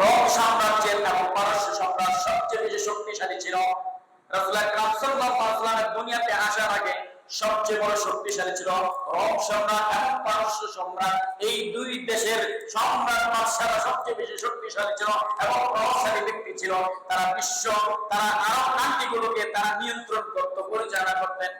Rome সাম্রাজ্যের এবং পারস্য সম্রাট সবচেয়ে বেশি শক্তিশালী ছিল। দুনিয়াতে আসার আগে সবচেয়ে বড় শক্তিশালী ছিল রোম সম্রাট এবং পারস্য সম্রাট। এই দুই দেশের সম্রাট সবচেয়ে বেশি শক্তিশালী ছিল এবং প্রভাবশালী ব্যক্তি ছিল। তারা বিশ্ব, তারা আরব কান্তিগুলোকে তারা নিয়ন্ত্রণ করত, পরিচালনা করতেন।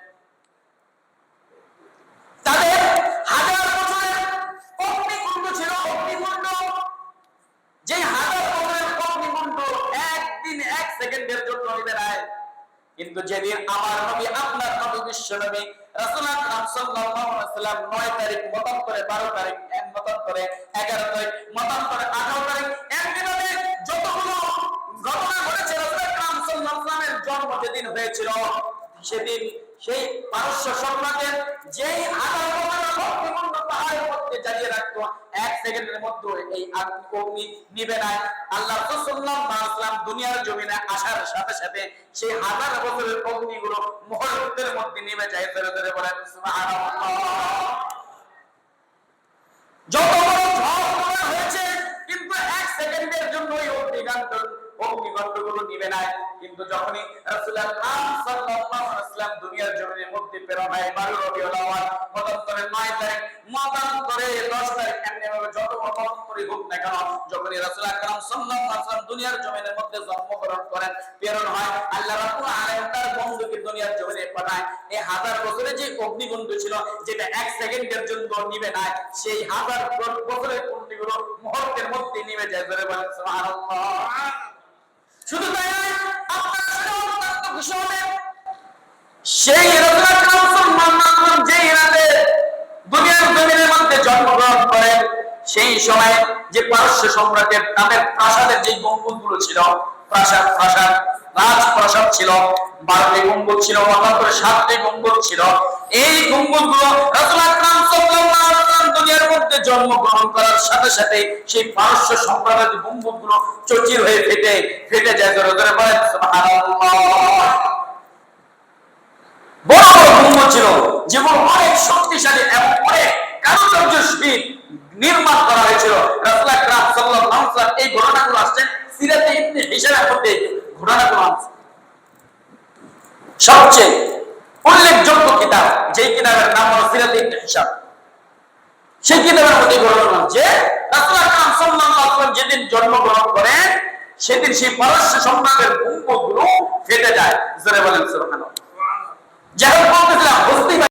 কিন্তু যেদিন আমার নবী, আপনার নবী, বিশ্ব নবী, রাসূল আকরাম সাল্লাল্লাহু আলাইহি ওয়াসাল্লাম 9 তারিখ মতান্তরে 12 তারিখ এক মতান্তরে 11 তারিখ মতান্তরে 18 তারিখ একদিনে যতগুলো ঘটনা ঘটেছে সাল্লাল্লাহু আলাইহি জন্ম যেদিন হয়েছিল। সেদিন সেই পারস্য সম্রাটের যেই জ্বালিয়ে এক সেকেন্ডের মধ্যে এই অগ্নি নিবে নাই আল্লাহ রাসূল সাল্লাল্লাহু দুনিয়ার জমিনে আসার সাথে সাথে সেই হাজার বছরের অগ্নিগুলো মুহূর্তের মধ্যে নিভে যায় ধরে ধরে বলেন যত বড় ঝড় হয়েছে, কিন্তু এক সেকেন্ডের জন্য ওই অগ্নিকাণ্ড, অগ্নিকাণ্ডগুলো নিবে নাই। কিন্তু যখনই রাসূলুল্লাহ সাল্লাল্লাহু আলাইহি ওয়াসাল্লাম দুনিয়ার জমিনের মধ্যে প্রেরণ হয় বারো রবিউল আউয়াল সেই হাজার সেই রাসূল আকরাম সাল্লাল্লাহু আলাইহি ওয়াসাল্লাম যে রাতে দুনিয়ার জমিনের মধ্যে জন্মগ্রহণ করেন সেই সময় যে পারস্য সম্রাটের তাদের প্রাসাদের যে গম্বুজগুলো ছিল, প্রাসাদ প্রাসাদ রাজপ্রাসাদ ছিল, বারোটি ছিল, মতান্তরে সাতটি ছিল। এই দুনিয়ার মধ্যে জন্মগ্রহণ করার সাথে সাথে সেই পারস্য সম্রাটের হয়ে ফেটে ফেটে যায় ধরে ধরে বড় ছিল অনেক শক্তিশালী এবং অনেক কারুকার্যশীল নির্মাণ করা হয়েছিল। এই ঘটনাগুলো সিরাতে ইবনে ঘটনাগুলো সবচেয়ে উল্লেখযোগ্য কিতাব কিতাবের নাম হলো সিরাতে ইবনে সেই কিতাবের মধ্যে ঘটনা যে রাসূল আকরাম সাল্লাল্লাহু আলাইহি যেদিন জন্মগ্রহণ করেন, সেদিন সেই পারস্য সম্রাটের গম্বুজগুলো ফেটে যায়। জোরে বলেন যাই হোক